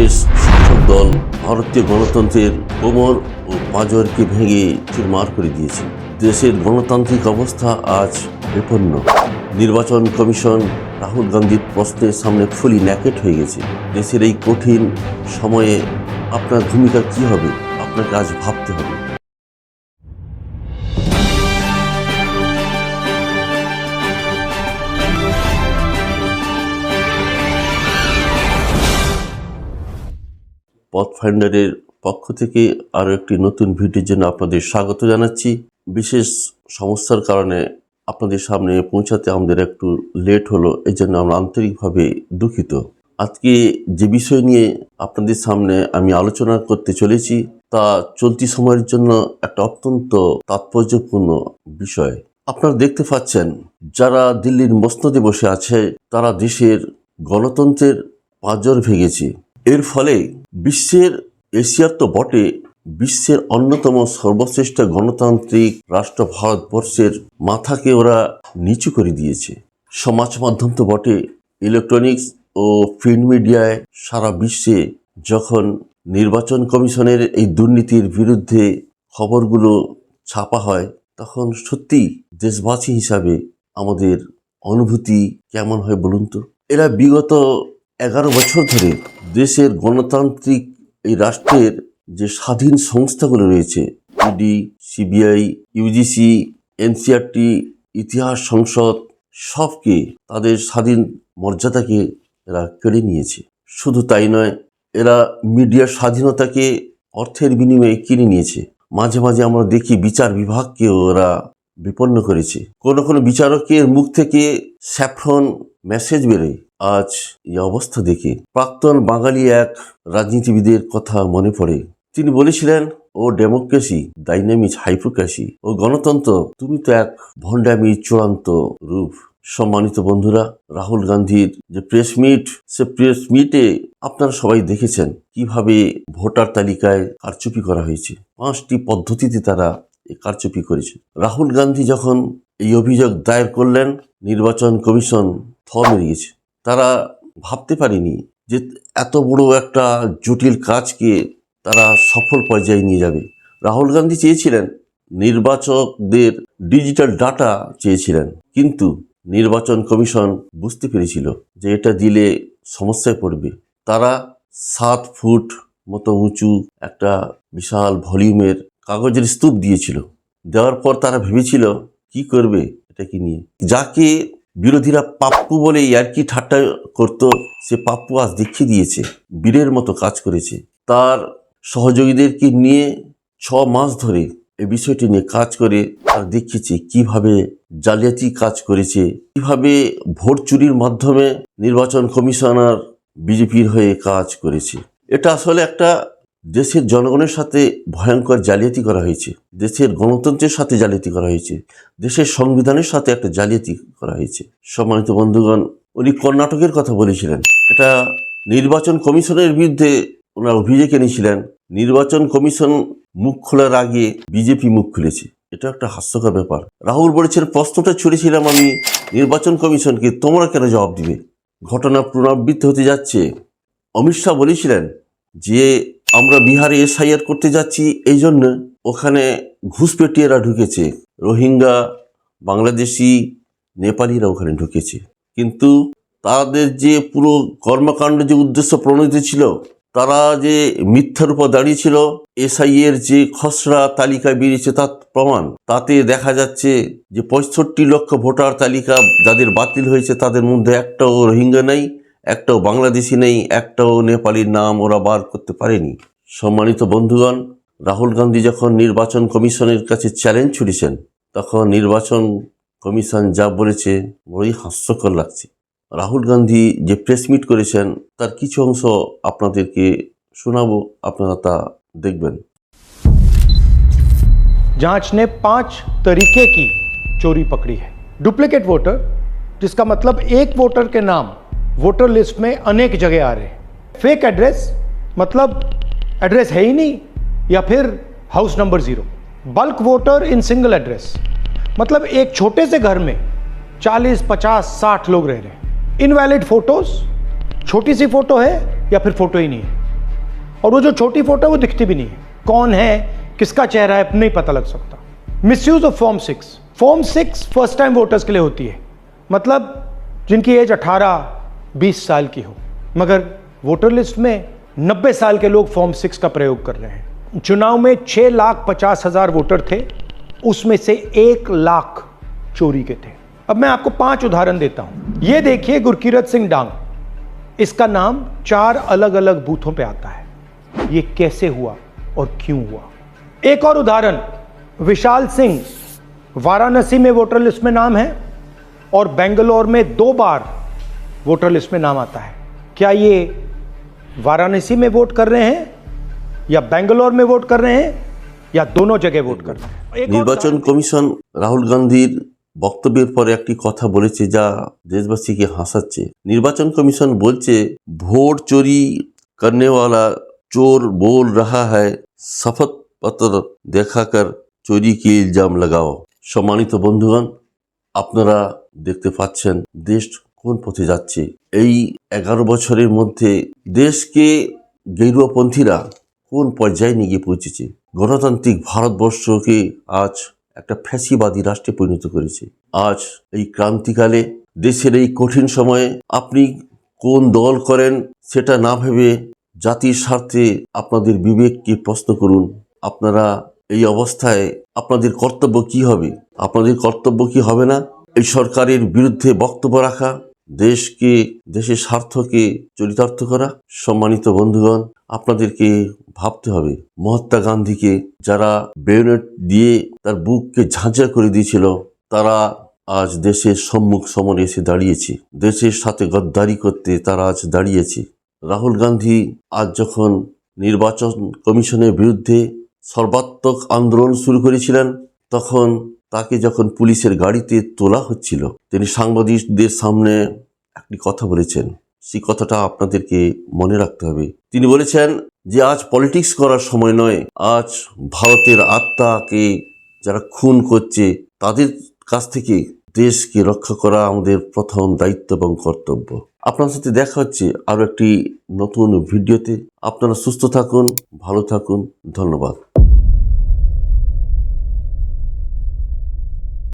বিশেষ শাসক দল ভারতীয় গণতন্ত্রের কোমর ও পাঁজরকে ভেঙে চুরমার করে দিয়েছে। দেশের গণতান্ত্রিক অবস্থা আজ বিপন্ন। নির্বাচন কমিশন রাহুল গান্ধীর প্রশ্নের সামনে ফুলি ন্যাকেট হয়ে গেছে। দেশের এই কঠিন সময়ে আপনার ভূমিকা কি হবে? আপনাকে আজ ভাবতে হবে। পথ ফাইন্ডারের পক্ষ থেকে আরও একটি নতুন ভিডিওর জন্য আপনাদের স্বাগত জানাচ্ছি। বিশেষ সমস্যার কারণে আপনাদের সামনে পৌঁছাতে আমাদের একটু লেট হলো এই জন্য আমরা আন্তরিকভাবে দুঃখিত। আজকে যে বিষয় নিয়ে আপনাদের সামনে আমি আলোচনা করতে চলেছি, তা চলতি সময়ের জন্য একটা অত্যন্ত তাৎপর্যপূর্ণ বিষয়। আপনারা দেখতে পাচ্ছেন, যারা দিল্লির মসনদে বসে আছে, তারা দেশের গণতন্ত্রের পাঁজর ভেঙেছে। এর ফলে বিশ্বের এশিয়ার তো বটে, বিশ্বের অন্যতম সর্বশ্রেষ্ঠ গণতান্ত্রিক রাষ্ট্র ভারতবর্ষের মাথাকে ওরা নিচু করে দিয়েছে। সমাজ মাধ্যম তো বটে ইলেকট্রনিক্স ও প্রিন্ট মিডিয়ায় সারা বিশ্বে যখন নির্বাচন কমিশনের এই দুর্নীতির বিরুদ্ধে খবরগুলো ছাপা হয়, তখন সত্যি দেশবাসী হিসাবে আমাদের অনুভূতি কেমন হয় বলুন তো? এরা বিগত এগারো বছর ধরে দেশের গণতান্ত্রিক এই রাষ্ট্রের যে স্বাধীন সংস্থাগুলো রয়েছে, ইডি, সিবিআই, ইউজিসি, এনসিআরটি, ইতিহাস সংসদ, সবকে তাদের স্বাধীন মর্যাদাকে এরা কেড়ে নিয়েছে। শুধু তাই নয়, এরা মিডিয়ার স্বাধীনতাকে অর্থের বিনিময়ে কিনে নিয়েছে। মাঝে মাঝে আমরা দেখি বিচার বিভাগকেও ওরা বিপন্ন করেছে। কোনো কোনো বিচারকের মুখ থেকে স্যাফ্রন মেসেজ বেরোয়। আজ এই অবস্থা দেখে প্রাক্তন বাঙালি এক রাজনীতিবিদের কথা মনে পড়ে। তিনি বলেছিলেন, ও ডেমোক্রেসি, ডাইনামিক হাইপ্রোক্রেসি ও গণতন্ত্র, তুমি তো এক ভণ্ডামি চূড়ান্ত রূপ। সম্মানিত বন্ধুরা, রাহুল গান্ধীর যে প্রেস মিট, সে প্রেস মিটে আপনারা সবাই দেখেছেন কীভাবে ভোটার তালিকায় কারচুপি করা হয়েছে। পাঁচটি পদ্ধতিতে তারা কারচুপি করেছে। রাহুল গান্ধী যখন এই অভিযোগ দায়ের করলেন, নির্বাচন কমিশন থ মেরে গেছে তারা ভাবতে পারেনি যে এত বড় একটা জটিল কাজকে তারা সফল পর্যায়ে নিয়ে যাবে। রাহুল গান্ধী চেয়েছিলেন নির্বাচকদের ডিজিটাল ডাটা চেয়েছিলেন, কিন্তু নির্বাচন কমিশন বুঝতে পেরেছিল যে এটা দিলে সমস্যায় পড়বে। তারা সাত ফুট মতো উঁচু একটা বিশাল ভলিউমের কাগজের স্তূপ দিয়েছিল। দেওয়ার পর তারা ভেবেছিল, কি করবে এটা কি নিয়ে? যাকে বিরোধীরা পাপ্পু বলে ইয়ার্কি ঠাট্টা করত, সে পাপ্পু আজ দেখিয়ে দিয়েছে, বীরের মতো কাজ করেছে। তার সহযোগীদেরকে নিয়ে ছ মাস ধরে এই বিষয়টি নিয়ে কাজ করে, তারা দেখিয়েছে কীভাবে জালিয়াতি কাজ করেছে, কীভাবে ভোট চুরির মাধ্যমে নির্বাচন কমিশনার বিজেপির হয়ে কাজ করেছে। এটা আসলে একটা দেশের জনগণের সাথে ভয়ঙ্কর জালিয়াতি করা হয়েছে। দেশের গণতন্ত্রের সাথে জালিয়াতি করা হয়েছে। দেশের সংবিধানের সাথে একটা জালিয়াতি করা হয়েছে। সম্মানিত বন্ধুগণ, উনি কর্ণাটকের কথা বলেছিলেন। এটা নির্বাচন কমিশনের বিরুদ্ধে ওনার অভিযোগ এনেছিলেন। নির্বাচন কমিশন মুখ খোলার আগে বিজেপি মুখ খুলেছে। এটা একটা হাস্যকর ব্যাপার। রাহুল বলেছেন, প্রশ্নটা ছুড়েছিলাম আমি, নির্বাচন কমিশনকে তোমরা কেন জবাব দিবে? ঘটনা পুনরাবৃত্তি হতে যাচ্ছে। অমিত শাহ বলেছিলেন যে আমরা বিহারে এসআইআর করতে যাচ্ছি, এই জন্য ওখানে ঘুষপেটিয়েরা ঢুকেছে। রোহিঙ্গা, বাংলাদেশি, নেপালিরা ওখানে ঢুকেছে। কিন্তু তাদের যে পুরো কর্মকাণ্ড, যে উদ্দেশ্য প্রণীত ছিল, তারা যে মিথ্যার উপর দাঁড়িয়েছিল এসআই এর যে খসড়া তালিকা বেরিয়েছে তার প্রমাণ। তাতে দেখা যাচ্ছে যে পঁয়ষট্টি লক্ষ ভোটার তালিকা যাদের বাতিল হয়েছে, তাদের মধ্যে একটাও রোহিঙ্গা নেই, একটাও বাংলাদেশি নেই, একটাও নেপালির নাম ওরা বার করতে পারেনি। সম্মানিত বন্ধুগণ রাহুল গান্ধী যখন নির্বাচন কমিশনের কাছে চ্যালেঞ্জ ছুড়েছেন তখন নির্বাচন কমিশন যা বলেছে বড়ই হাস্যকর লাগছে রাহুল গান্ধী যে প্রেস মিট করেছেন তার কিছু অংশ আপনাদেরকে শোনাবো আপনারা তা দেখবেন जांच ने पांच तरीके की चोरी पकड़ी है डुप्लीकेट वोटर जिसका मतलब एक वोटर के नाम वोटर लिस्ट में अनेक जगह आ रहे हैं फेक एड्रेस मतलब एड्रेस है ही नहीं या फिर house number zero bulk voter in single address मतलब एक छोटे से घर में 40, 50, 60 लोग रह रहे हैं। इनवैलिड फ़ोटोज़ छोटी सी फ़ोटो है या फिर फ़ोटो ही नहीं है। और वो जो छोटी फ़ोटो है वो दिखती भी नहीं है। कौन है किसका चेहरा है नहीं पता लग सकता। Misuse of form six form six first time voters के लिए होती है। मतलब जिनकी एज 18 20 साल की हो। मगर वोटर लिस्ट में 90 साल के लोग फॉर्म सिक्स का प्रयोग कर रहे हैं। चुनाव में 6 लाख पचास हज़ार वोटर थे, उसमें से एक लाख चोरी के थे। अब मैं आपको पाँच उदाहरण देता हूँ। ये देखिए गुरकीरत सिंह डांग। इसका नाम चार अलग अलग बूथों पे आता है। ये कैसे हुआ और क्यों हुआ? एक और उदाहरण, विशाल सिंह। वाराणसी में वोटर लिस्ट में नाम है और बेंगलोर में दो बार वोटर लिस्ट में नाम आता है। क्या ये वाराणसी में वोट कर रहे हैं या बेंगलोर में वोट कर रहे हैं या दोनों जगह वोट कर रहे हैं? নির্বাচন কমিশন রাহুল গান্ধীর বক্তব্যের পরে একটি কথা বলেছে যা দেশবাসীকে হাসাচ্ছে। নির্বাচন কমিশন বলছে ভোট চোরি করনেওয়ালা চোর बोल रहा है শপথ পত্র দেখাকর চোরি কি ইলজাম লাগাও। সম্মানিত বন্ধুগণ আপনারা দেখতে পাচ্ছেন দেশ কোন পথে যাচ্ছে? এই এগারো বছরের মধ্যে দেশকে গেরুয়াপন্থীরা কোন পর্যায়ে নিয়ে গিয়ে পৌঁছেছে? গণতান্ত্রিক ভারতবর্ষকে আজ একটা ফ্যাসিবাদী রাষ্ট্রে পরিণত করেছে। আজ এই ক্রান্তিকালে দেশের এই কঠিন সময়ে আপনি কোন দল করেন সেটা না ভেবে জাতির স্বার্থে আপনাদের বিবেককে প্রশ্ন করুন, আপনারা এই অবস্থায় আপনাদের কর্তব্য কি হবে? আপনাদের কর্তব্য কি হবে না? এই সরকারের বিরুদ্ধে বক্তব্য রাখা দেশকে, দেশের স্বার্থকে চরিতার্থ করা সম্মানিত বন্ধুগণ, আপনাদেরকে ভাবতে হবে। মহাত্মা গান্ধীকে যারা বেয়নেট দিয়ে তার বুককে ঝাঁঝা করে দিয়েছিল, তারা আজ দেশের সম্মুখ সমরে এসে দাঁড়িয়েছে। দেশের সাথে গদ্দারি করতে তারা আজ দাঁড়িয়েছে। রাহুল গান্ধী আজ যখন নির্বাচন কমিশনের বিরুদ্ধে সর্বাত্মক আন্দোলন শুরু করেছিলেন, তখন তাকে যখন পুলিশের গাড়িতে তোলা হচ্ছিল, তিনি সাংবাদিকদের সামনে একটি কথা বলেছেন। সেই কথাটা আপনাদেরকে মনে রাখতে হবে। তিনি বলেছেন যে, আজ পলিটিক্স করার সময় নয়, আজ ভারতের আত্মাকে যারা খুন করছে, তাদের কাছ থেকে দেশকে রক্ষা করা আমাদের প্রথম দায়িত্ব এবং কর্তব্য। আপনার সাথে দেখা হচ্ছে আরও একটি নতুন ভিডিওতে। আপনারা সুস্থ থাকুন, ভালো থাকুন। ধন্যবাদ।